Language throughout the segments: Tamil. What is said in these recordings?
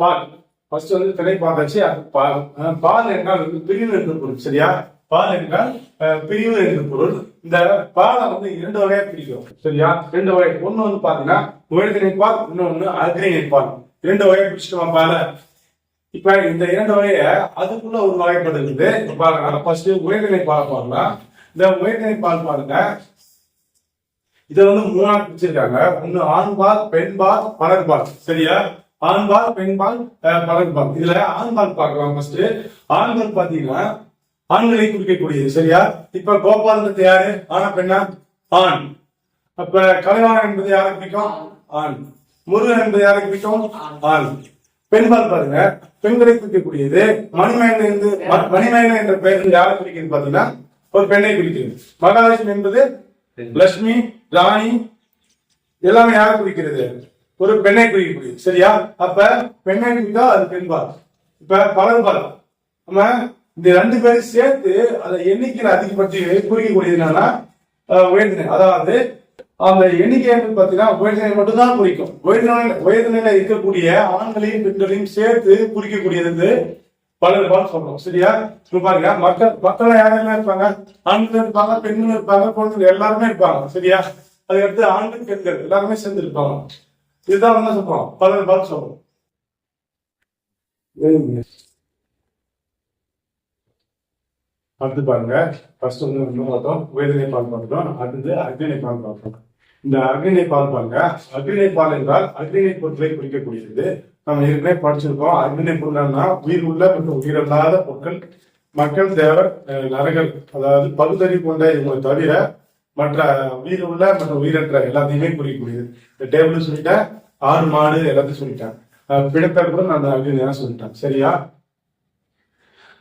பால் ஃபர்ஸ்ட் வந்து திணை பார்த்தாச்சு அது பால் பால் என்றால் வந்து பிரிவு என்று பொருள் சரியா? பால் என்றால் பிரிவு என்று பொருள். இந்த பாலை வந்து இரண்டு வகையா பிரிக்கும் சரியா? ரெண்டு வகை. ஒண்ணு வந்து பாத்தீங்கன்னா உயர்திணை பால் இன்னொன்னு அக்ரிணை பால் இரண்டு வகையை பிரிச்சுட்டோம் பாலை? இப்ப இந்த இரண்டு வகைய அதுக்குள்ள ஒரு வகைப்பாடு இருக்குது. பாருங்க ஃபர்ஸ்ட் உயர்திணை பால் பாருலாம் இந்த உயர்திணை பால் பாருங்க. இதை வந்து மூணா பிரிச்சிருக்காங்க. ஒண்ணு ஆண்பால் பெண்பால் பலர்பால் சரியா? ஆண்பால் பெண்பால் அஹ், பலர்பால் இதுல ஆண்பால் பார்க்கலாம் ஃபர்ஸ்ட் ஆண்பால் பாத்தீங்கன்னா ஆண்களை குறிக்கக்கூடியது சரியா? இப்ப கோபால்ன்றது யாரு? ஆனா பெண்ணா? ஆண். அப்ப கலைவாணன் என்பது யாரை குறிக்கும்? ஆண். முருகன் என்பது யாரை குறிக்கும்? ஆண். பெண்பால் பாருங்க. பெண்களை குறிக்கக்கூடியது மணிமேகலை என்று ம- மணிமேகலை என்ற பெயர் யாரை குறிக்கிறது பாத்தீங்கன்னா ஒரு பெண்ணை குறிக்கிறது மகாலட்சுமி என்பது லட்சுமி ராணி எல்லாமே யாரை குறிக்கிறது? ஒரு பெண்ணை குறிக்கக்கூடிய சரியா? அப்ப பெண்ணை குறித்தா அது பெண்பால். இப்ப பலன்பால் நம்ம இந்த ரெண்டு பேரும் சேர்த்து அதை எண்ணிக்கையில அதிகப்படுத்தி குறிக்கக்கூடியது என்னன்னா உயர்ந்தனை அதாவது அந்த எண்ணிக்கை பார்த்தீங்கன்னா உயர்ந்தனை மட்டும்தான் குறிக்கும். உயர்திணை உயர்திணையில இருக்கக்கூடிய ஆண்களையும் பெண்களையும் சேர்த்து குறிக்கக்கூடியது வந்து பலர்பால் சொல்றோம். சரியா? பாருங்க மக்கள் மக்கள் யாரெல்லாம் இருப்பாங்க? ஆண்கள் இருப்பாங்க பெண்கள் இருப்பாங்க குழந்தைகள் எல்லாருமே இருப்பாங்க. சரியா? அதுக்கடுத்து ஆண்கள் பெண்கள் எல்லாருமே சேர்ந்து இருப்பாங்க. இதுதான் என்ன சொல்றோம்? பலர்பால் சொல்றோம். அடுத்து பாருங்க. ஃபர்ஸ்ட் வந்து இன்னும் பார்த்தோம் வேதனை பால் பார்த்தோம் அடுத்து அக்னினை பால் பார்த்தோம் இந்த அக்னினை பால் பாருங்க. அக்னினை பால் என்றால் அக்னினை பொருட்களை குறிக்கக்கூடியது. நம்ம ஏற்கனவே படிச்சிருக்கோம். அக்னினை பொருள்னா உயிர் உள்ள மற்றும் உயிரல்லாத பொருட்கள் மக்கள் தேவர் அஹ், அதாவது பகுத்தறிவு கொண்ட இவங்களை தவிர மற்ற உயிர் உள்ள மற்ற உயிரற்ற எல்லாத்தையுமே குறிக்கக்கூடியது. இந்த டேபிள் சொல்லிட்டேன் ஆடு மாடு எல்லாத்தையும் சொல்லிட்டேன் அஹ், கூட நான் அப்படின்னு சொல்லிட்டேன் சரியா?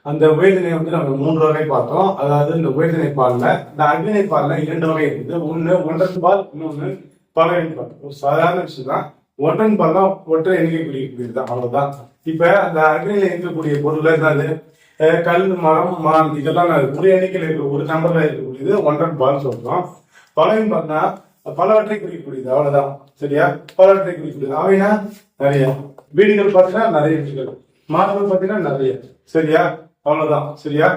அந்த உயர்தினை வந்து நம்ம மூன்று வகை பார்த்தோம். அதாவது இந்த உயர்தினை பால்ல இந்த அக்னிணை பாலில் இரண்டு வகை இருக்குது. ஒன்று ஒன்றன் பால் இன்னொன்னு பலவின் பால். ஒரு சாதாரண விஷயம் தான் ஒன்றன் பால் தான் ஒற்றை எண்ணிக்கை குறிக்கக்கூடியது தான் அவ்வளோதான் இப்போ அந்த அக்னியில் இருக்கக்கூடிய பொருள் என்னது? கல் மரம் மான் இதெல்லாம் ஒரு எண்ணிக்கையில் இருக்க ஒரு நம்பர்ல இருக்கக்கூடியது ஒன்றன் பால் சொல்றோம் பலவின் பார்த்தா பலவற்றை குறிக்கக்கூடியது அவ்வளவுதான். சரியா? பலவற்றை குறிக்கக்கூடியது. அவைனா நிறைய. வீடுகள் பார்த்தீங்கன்னா நிறைய வீடுகள். மாணவர்கள் பார்த்தீங்கன்னா நிறைய. சரியா? அவ்வளவுதான். சரியா?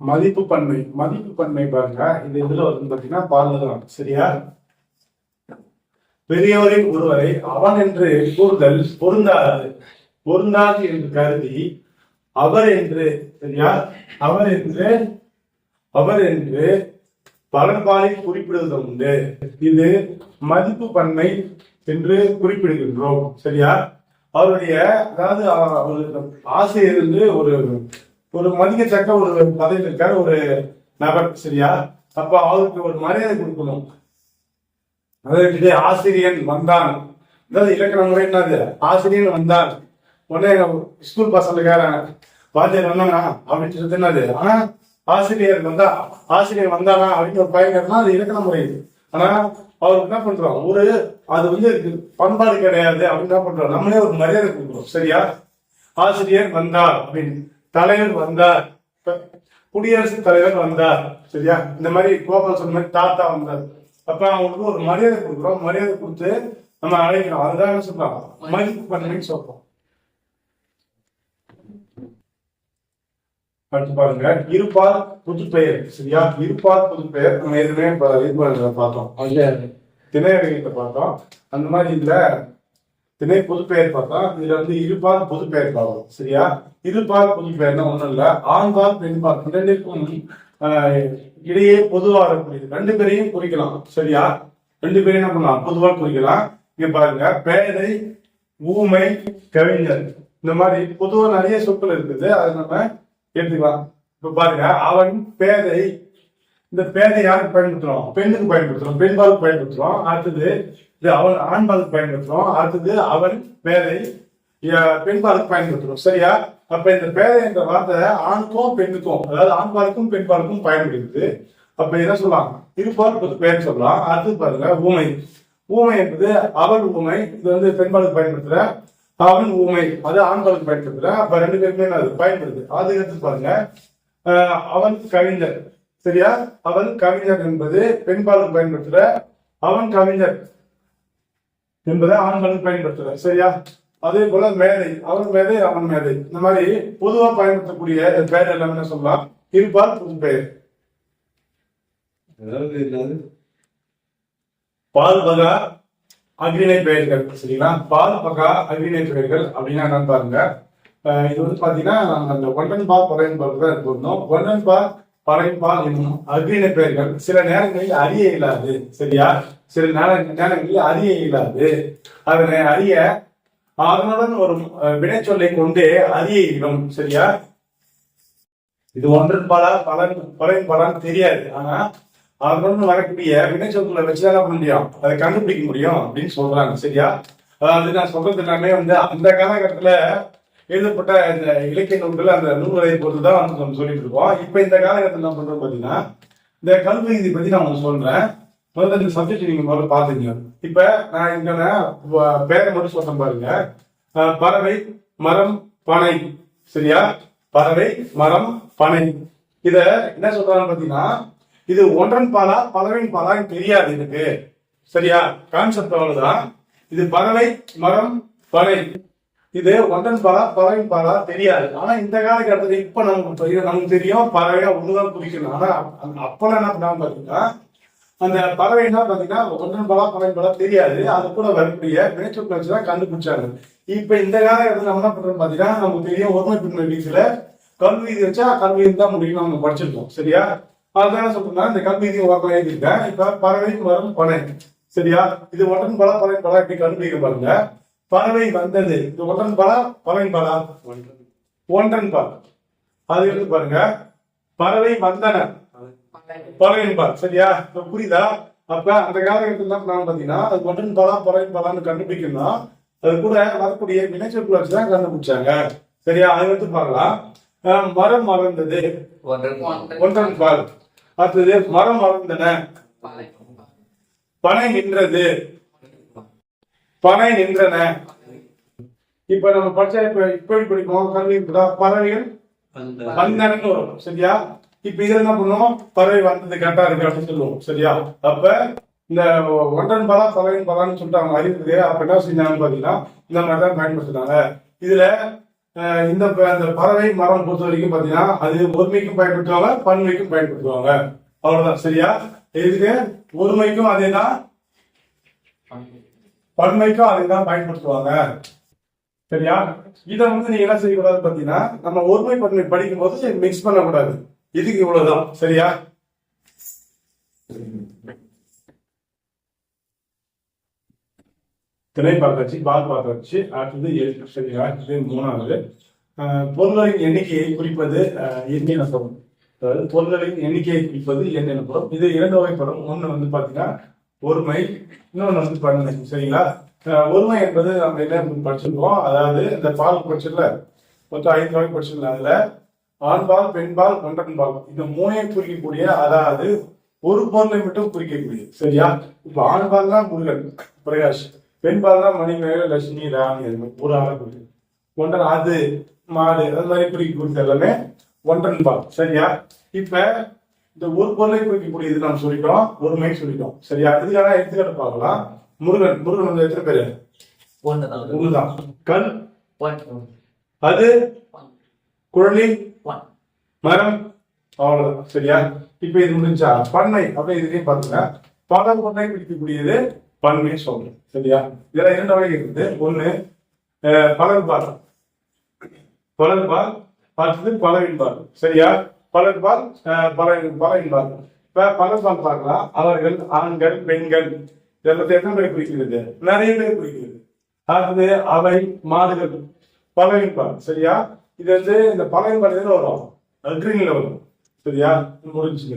மதிப்பு பன்மை. மதிப்பு பன்மை பாருங்க. இந்த இதுல வந்து பாத்தீங்கன்னா பால்ல தான். சரியா? பெரியோரில் ஒருவரை அவன் என்று கூறுதல் பொருந்தாது. பொருந்தாது என்று கருதி அவர் என்று சரியா? அவர் என்று அவர் என்று பலன்பாலை குறிப்பிடுவது உண்டு. இது மதிப்பு பன்மை என்று குறிப்பிடுகின்றோம் சரியா? அவருடைய அதாவது ஆசை அவருக்கு ஆசிரியர் வந்து ஒரு ஒரு மதிக்கத்தக்க ஒரு பதவியில் இருக்கார் ஒரு நபர் சரியா? அப்ப அவருக்கு ஒரு மரியாதை கொடுக்கணும். அதாவது ஆசிரியன் வந்தான். அதாவது இலக்கண முறை என்னது? ஆசிரியன் வந்தான். உடனே ஸ்கூல் பசங்களுக்கார வாத்தியார் வந்தானா அப்படின்னு சொல்லிட்டு என்னது? ஆனா ஆசிரியர் வந்தா ஆசிரியர் வந்தானா அப்படின்னு ஒரு பயங்கரம்னா அது இலக்கண முறை ஆனா அவருக்கு என்ன பண்றோம்? ஒரு அது வந்து பண்பாடு கிடையாது. அப்படின்னு என்ன பண்றோம்? நம்மளே ஒரு மரியாதை கொடுக்குறோம் சரியா? ஆசிரியர் வந்தார் அப்படின்னு. தலைவர் வந்தார். குடியரசு குடியரசுத் தலைவர் வந்தார். சரியா? இந்த மாதிரி கோபால் சொன்ன மாதிரி தாத்தா வந்தார். அப்ப அவங்களுக்கு ஒரு மரியாதை கொடுக்குறோம். மரியாதை கொடுத்து நம்ம அழைக்கிறோம். அதுதான் சொல்றோம் மதிப்பு பண்ணணும்னு சொல்றோம். அடுத்து பாருங்க. இருப்பால் புதுப்பெயர். சரியா? இருப்பால் புதுப்பெயர். நம்ம ஏற்கனவே பண்ண பார்த்தோம். அங்க திணையரங்கத்தை பார்த்தோம். அந்த மாதிரி இதுல திணை புதுப்பெயர் பார்த்தோம். இதுல வந்து இருபால் புதுப்பெயர் பார்த்தோம் சரியா? இருபால் புதுப்பெயர்னா ஒண்ணும் இல்ல. ஆண்பால் பெண்பால். இரண்டிற்கும் இடையே பொதுவா இருக்கக்கூடியது ரெண்டு பேரையும் குறிக்கலாம். சரியா? ரெண்டு பேரையும் என்ன பண்ணலாம் பொதுவா குறிக்கலாம். இங்க பாருங்க. பேரை ஊமை கவிஞர். இந்த மாதிரி பொதுவா நிறைய சொற்கள் இருக்குது. அதை நம்ம எடுத்துக்கலாம். இப்ப பாருங்க. அவன் பேதை இந்த பேதை யாருக்கு பயன்படுத்துறோம்? பெண்ணுக்கு பயன்படுத்துறோம். பெண்பாலுக்கு பயன்படுத்துறோம். அடுத்தது இது அவன் ஆண்பாலுக்கு பயன்படுத்துறோம். அடுத்தது அவன் பேதை பெண்பாலுக்கு பயன்படுத்துறோம். சரியா? அப்ப இந்த பேதை என்ற வார்த்தை ஆணுக்கும் பெண்ணுக்கும் அதாவது ஆண்பாலுக்கும் பெண்பாலுக்கும் பயன்படுகிறது. அப்ப என்ன சொல்லலாம் இருப்பார் பேர் சொல்லலாம். அடுத்து பாருங்க ஊமை. ஊமை என்பது அவள் ஊமை இது வந்து பெண்பாலுக்கு பயன்படுத்துற அவன் ஊமை அது ஆண்பாலுக்கு பயன்படுத்துற. அப்ப ரெண்டு பேருக்குமே அது பயன்படுது. அது எடுத்து பாருங்க. அவன் கவிஞர். சரியா? அவன் கவிஞர் என்பது பெண்பாலுக்கு பயன்படுத்துற அவன் கவிஞர் என்பதை ஆண்களுக்கு பயன்படுத்துறார் சரியா? அதே போல மேதை அவன் மேதை அவன் மேதை. இந்த மாதிரி பொதுவா பயன்படுத்தக்கூடிய பெயர் எல்லாமே என்ன சொல்லலாம்? இருப்பால் புது பெயர். அதாவது பால் பகா அக்ரிணை பெயர்கள் சரிங்களா? பால் பகா அக்ரிணை பெயர்கள் அப்படின்னா என்னன்னு பாருங்க. இது வந்து பாத்தீங்கன்னா நாங்க அந்த ஒன்றன் பால் பறையன் பால் தான் இருந்தோம் ஒன்றன் பால் பறையன் பால் என்னும் அக்ரிணை பெயர்கள் சில நேரங்களில் அறிய இயலாது சரியா? சில நேர நேரங்களில் அறிய இயலாது. அதனை அறிய அதனுடன் ஒரு வினைச்சொல்லை கொண்டு அறிய சரியா? இது ஒன்றன் பாலா பலன் பலன் பலன் தெரியாது. ஆனா அதனுடன் வரக்கூடிய வினைச்சொற்களை வச்சுதான் என்ன பண்ண முடியும்? அதை கண்டுபிடிக்க முடியும் அப்படின்னு சொல்றாங்க சரியா? அதாவது நான் சொல்றது எல்லாமே வந்து அந்த காலகட்டத்துல எழுதப்பட்ட இந்த இலக்கிய நூல்கள் அந்த நூல்களை பொறுத்து தான் வந்து நம்ம சொல்லிட்டு இருக்கோம். இப்ப இந்த காலகட்டத்தில் என்ன பண்றோம் பாத்தீங்கன்னா இந்த கல்வி இதை பத்தி நான் உங்களுக்கு சொல்றேன். முதல்ல இந்த சப்ஜெக்ட் நீங்க முதல்ல பாத்துங்க. இப்ப நான் இங்க பேரை மட்டும் சொல்றேன் பாருங்க. பறவை மரம் பனை. சரியா? பறவை மரம் பனை. இத என்ன சொல்றாங்க பாத்தீங்கன்னா இது ஒன்றன் பாலா பறவையின் பாலான்னு தெரியாது எனக்கு. சரியா? கான்செப்ட் அவ்வளவுதான். இது பறவை மரம் பனை. இது ஒன்றன் பாலா பறவையின் பாலா தெரியாது. ஆனா இந்த காலகட்டத்துல இப்ப நமக்கு நமக்கு தெரியும் பறவையா ஒண்ணுதான் குறிக்கணும் ஆனா அப்பெல்லாம் என்ன பண்ணாம பாத்தீங்கன்னா அந்த பறவைன்னா பாத்தீங்கன்னா ஒன்றன் பாலா பறவை தெரியாது. அது கூட வரக்கூடிய வினைச்சொற்களை வச்சுதான் கண்டுபிடிச்சாங்க. இப்ப இந்த காலகட்டத்துல நம்ம என்ன பண்றோம் பாத்தீங்கன்னா நமக்கு தெரியும் ஒருமை பின்மை வீட்டுல கல்வி வச்சா கல்வி தான் முடியும் நம்ம படிச்சிருக்கோம். சரியா? அதுதான் என்ன இந்த கல்வி விதி உலகம் எழுதியிருக்கேன் இப்ப பறவை வரும் பனை. சரியா? இது ஒன்றன் பலா பறவை பலா எப்படி கண்டுபிடிக்க பாருங்க. பறவை வந்தது. இது ஒன்றன் பலா பறவை பலா? ஒன்றன் பால். அது எடுத்து பாருங்க. பறவை வந்தன. பறவையின் பால் சரியா? இப்ப புரியுதா? அப்ப அந்த காலகட்டத்துல என்ன பண்ணாங்க பாத்தீங்கன்னா அது ஒன்றன் பலா பறவையின் பலான்னு கண்டுபிடிக்கணும்னா அது கூட வரக்கூடிய வினைச்சொற்களை வச்சுதான் கண்டுபிடிச்சாங்க. சரியா? அது எடுத்து பார்க்கலாம். மரம் மறந்தது. ஒன்றன் பால். அடுத்தது மரம் மறந்தன. பனை நின்றது. பனை நின்றன. இப்ப நம்ம படிச்சா இப்ப இப்ப எப்படி படிப்போம்? கல்வி பறவைகள் வந்தனன்னு வரும். சரியா? இப்ப இதுல என்ன பண்ணுவோம்? பறவை வந்தது கரெக்டா இருக்கு அப்படின்னு சொல்லுவோம். சரியா? அப்ப இந்த ஒன்றன் பலா பறவையின் பலான்னு சொல்லிட்டு அவங்க அறிவுறது அப்ப என்ன செஞ்சாங்க பாத்தீங்கன்னா இந்த மாதிரி தான் பயன்படுத்தினாங்க. இதுல இந்த ப- இந்த பறவை மரம் பொறுத்த வரைக்கும் பாத்தீங்கன்னா அது ஒருமைக்கும் பயன்படுத்துவாங்க பன்மைக்கும் பயன்படுத்துவாங்க. அவ்வளவுதான். சரியா? இதுக்கு ஒருமைக்கும் அதே தான் பன்மைக்கும் அதை தான் பயன்படுத்துவாங்க. சரியா? இதை வந்து நீங்க என்ன செய்யக்கூடாது பாத்தீங்கன்னா நம்ம ஒருமை பன்மை படிக்கும் போது மிக்ஸ் பண்ணக்கூடாது. இதுக்கு இவ்வளவுதான்? சரியா? திணை பார்த்தாச்சு பால் பார்த்தாச்சு அடுத்தது எழுத்து சரியா இது மூணாவது. பொருள்களின் எண்ணிக்கையை குறிப்பது எண்ணெய் எனப்படும் அதாவது பொருள்களின் எண்ணிக்கையை குறிப்பது எண் எனப்படும் இது இரண்டு வகைப்படும். ஒண்ணு வந்து பாத்தீங்கன்னா ஒருமை இன்னொன்னு வந்து பன்மை சரிங்களா? ஒருமை என்பது நம்ம என்ன படிச்சிருக்கோம். அதாவது இந்த பால் படிச்சிடல மொத்தம் ஐந்து வகை படிச்சிடல அதுல. ஆண்பால் பெண்பால் ஒன்றன் பால் இந்த மூணையும் குறிக்கக்கூடிய அதாவது ஒரு பொருளை மட்டும் குறிக்கக்கூடிய. சரியா? இப்ப ஆண்பால் தான் முருகன் பிரகாஷ். பெண்பால் தான் மணிமேகலை லட்சுமி ராணி ஒரு ஆளை குறிக்கும் ஒன்றன் அது மாடு அது மாதிரி குறிக்கக்கூடியது எல்லாமே ஒன்றன் பால் சரியா? இப்ப இந்த ஒரு பொருளை குறிக்கக்கூடியது நாம் சொல்லிட்டோம் ஒருமை சொல்லிட்டோம். சரியா? இதுக்கான எடுத்துக்காட்டு பார்க்கலாம். முருகன் முருகன் வந்து எத்தனை பேரு? ஒண்ணுதான். கல் அது? குழலி? மரம் அவ்வளவுதான். சரியா? இப்ப இது முடிஞ்சா பண்ணை அப்படி இதுலயும் பாருங்க பல பண்ணை பிடிக்கக்கூடியது பண்ணை சொல்றேன். சரியா? இதுல இரண்டு வகை இருக்குது. ஒண்ணு அஹ், பலர்பால். பலர்பால் பார்த்தது பலவின்பால். சரியா? பலர்பால் அஹ், பல பலவின்பால். இப்ப பலர்பால் பார்க்கலாம் அவர்கள் ஆண்கள் பெண்கள். இதெல்லாம் எத்தனை பேர் குறிக்கிறது நிறைய பேர் குறிக்கிறது அடுத்தது அவை மாடுகள். பலவின்பால். சரியா? இது வந்து இந்த பழைய எதுல வரும். கிரீன்ல வரும். சரியா? இது முடிஞ்சுங்க